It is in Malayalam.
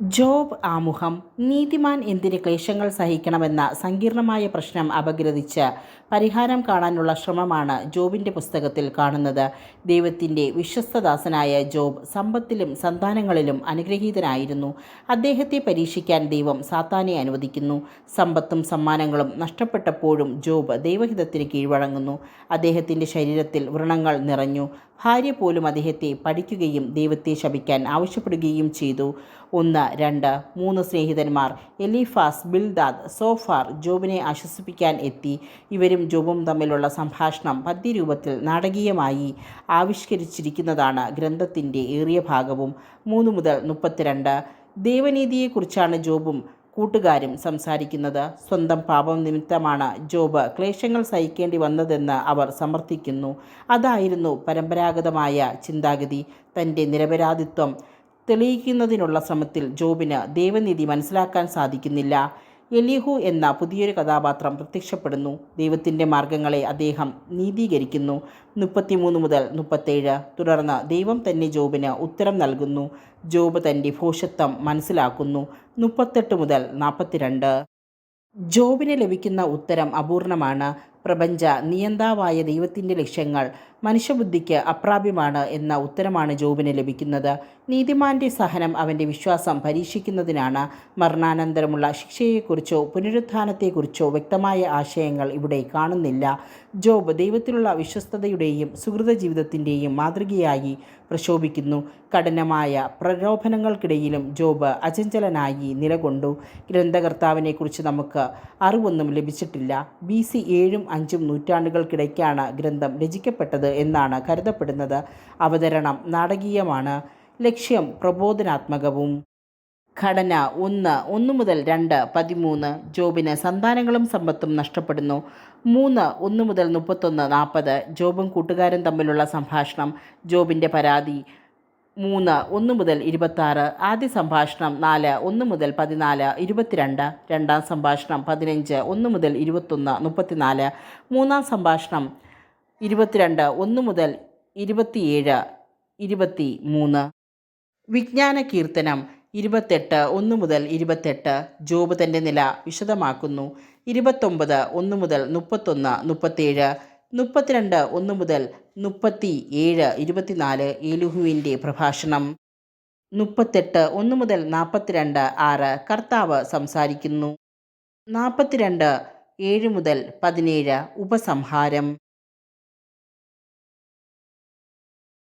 ജോബ് ആമുഖം. നീതിമാൻ എന്തിന് ക്ലേശങ്ങൾ സഹിക്കണമെന്ന സങ്കീർണമായ പ്രശ്നം അപഗ്രഥിച്ച് പരിഹാരം കാണാനുള്ള ശ്രമമാണ് ജോബിന്റെ പുസ്തകത്തിൽ കാണുന്നത്. ദൈവത്തിന്റെ വിശ്വസ്തദാസനായ ജോബ് സമ്പത്തിലും സന്താനങ്ങളിലും അനുഗ്രഹീതനായിരുന്നു. അദ്ദേഹത്തെ പരീക്ഷിക്കാൻ ദൈവം സാത്താനെ അനുവദിക്കുന്നു. സമ്പത്തും സമ്മാനങ്ങളും നഷ്ടപ്പെട്ടപ്പോഴും ജോബ് ദൈവഹിതത്തിന് കീഴ്വഴങ്ങുന്നു. അദ്ദേഹത്തിന്റെ ശരീരത്തിൽ വ്രണങ്ങൾ നിറഞ്ഞു. ഭാര്യ പോലും അദ്ദേഹത്തെ പഠിക്കുകയും ദൈവത്തെ ശപിക്കാൻ ആവശ്യപ്പെടുകയും ചെയ്തു. ഒന്ന് രണ്ട് മൂന്ന് സ്നേഹിതന്മാർ എലിഫാസ് ബിൽദാദ് സോഫാർ ജോബിനെ ആശ്വസിപ്പിക്കാൻ എത്തി. ഇവരും ജോബും തമ്മിലുള്ള സംഭാഷണം പദ്യരൂപത്തിൽ നാടകീയമായി ആവിഷ്കരിച്ചിരിക്കുന്നതാണ് ഗ്രന്ഥത്തിന്റെ ഏറിയ ഭാഗവും. മൂന്ന് മുതൽ മുപ്പത്തിരണ്ട്. ദേവനീതിയെക്കുറിച്ചാണ് ജോബും കൂട്ടുകാരും സംസാരിക്കുന്നത്. സ്വന്തം പാപം നിമിത്തമാണ് ജോബ് ക്ലേശങ്ങൾ സഹിക്കേണ്ടി വന്നതെന്ന് അവർ സമർത്ഥിക്കുന്നു. അതായിരുന്നു പരമ്പരാഗതമായ ചിന്താഗതി. തന്റെ നിരപരാധിത്വം തെളിയിക്കുന്നതിനുള്ള ശ്രമത്തിൽ ജോബിന് ദൈവനീതി മനസ്സിലാക്കാൻ സാധിക്കുന്നില്ല. എലിഹു എന്ന പുതിയൊരു കഥാപാത്രം പ്രത്യക്ഷപ്പെടുന്നു. ദൈവത്തിന്റെ മാർഗങ്ങളെ അദ്ദേഹം നീതീകരിക്കുന്നു. മുപ്പത്തിമൂന്ന് മുതൽ മുപ്പത്തേഴ്. തുടർന്ന് ദൈവം തന്നെ ജോബിന് ഉത്തരം നൽകുന്നു. ജോബ് തന്റെ ഭോഷത്വം മനസ്സിലാക്കുന്നു. മുപ്പത്തെട്ട് മുതൽ നാൽപ്പത്തിരണ്ട് ജോബിന് ലഭിക്കുന്ന ഉത്തരം അപൂർണമാണ്. പ്രപഞ്ച നിയന്താവായ ദൈവത്തിന്റെ ലക്ഷ്യങ്ങൾ മനുഷ്യബുദ്ധിക്ക് അപ്രാപ്യമാണ് എന്ന ഉത്തരമാണ് ജോബിന് ലഭിക്കുന്നത്. നീതിമാന്റെ സഹനം അവന്റെ വിശ്വാസം പരീക്ഷിക്കുന്നതിനാണ് മരണാനന്തരമുള്ള ശിക്ഷയെക്കുറിച്ചോ പുനരുത്ഥാനത്തെക്കുറിച്ചോ വ്യക്തമായ ആശയങ്ങൾ ഇവിടെ കാണുന്നില്ല. ജോബ് ദൈവത്തിലുള്ള വിശ്വസ്തതയുടെയും സുഹൃത ജീവിതത്തിന്റെയും മാതൃകയായി പ്രശോഭിക്കുന്നു. കഠിനമായ പ്രലോഭനങ്ങൾക്കിടയിലും ജോബ് അചഞ്ചലനായി നിലകൊണ്ടു. ഗ്രന്ഥകർത്താവിനെക്കുറിച്ച് നമുക്ക് അറിവൊന്നും ലഭിച്ചിട്ടില്ല. ബി സി ഏഴും അഞ്ചും നൂറ്റാണ്ടുകൾക്കിടയ്ക്കാണ് ഗ്രന്ഥം രചിക്കപ്പെട്ടത് എന്നാണ് കരുതപ്പെടുന്നത്. അവതരണം നാടകീയമാണ്. ലക്ഷ്യം പ്രബോധനാത്മകവും. ഘടന ഒന്ന് ഒന്ന് മുതൽ രണ്ട് പതിമൂന്ന്. ജോബിന് സന്താനങ്ങളും സമ്പത്തും നഷ്ടപ്പെടുന്നു. മൂന്ന് ഒന്ന് മുതൽ മുപ്പത്തൊന്ന് നാൽപ്പത് ജോബും കൂട്ടുകാരും തമ്മിലുള്ള സംഭാഷണം. ജോബിന്റെ പരാതി. മൂന്ന് ഒന്ന് മുതൽ ഇരുപത്താറ്. ആദ്യ സംഭാഷണം നാല് ഒന്ന് മുതൽ പതിനാല് ഇരുപത്തിരണ്ട്. രണ്ടാം സംഭാഷണം പതിനഞ്ച് ഒന്ന് മുതൽ ഇരുപത്തൊന്ന് മുപ്പത്തിനാല്. മൂന്നാം സംഭാഷണം ഇരുപത്തിരണ്ട് ഒന്ന് മുതൽ ഇരുപത്തിയേഴ് ഇരുപത്തി മൂന്ന് വിജ്ഞാന കീർത്തനം ഇരുപത്തെട്ട് ഒന്ന് മുതൽ ഇരുപത്തെട്ട്. ജോബ് തന്റെ നില വിശദമാക്കുന്നു. ഇരുപത്തൊമ്പത് ഒന്ന് മുതൽ മുപ്പത്തൊന്ന് മുപ്പത്തേഴ് മുപ്പത്തിരണ്ട് ഒന്ന് മുതൽ മുപ്പത്തി ഏഴ് ഇരുപത്തിനാല് ഏലുഹുവിന്റെ പ്രഭാഷണം. മുപ്പത്തെട്ട് ഒന്ന് മുതൽ നാൽപ്പത്തിരണ്ട് ആറ് കർത്താവ് സംസാരിക്കുന്നു. നാൽപ്പത്തിരണ്ട് ഏഴ് മുതൽ പതിനേഴ് ഉപസംഹാരം.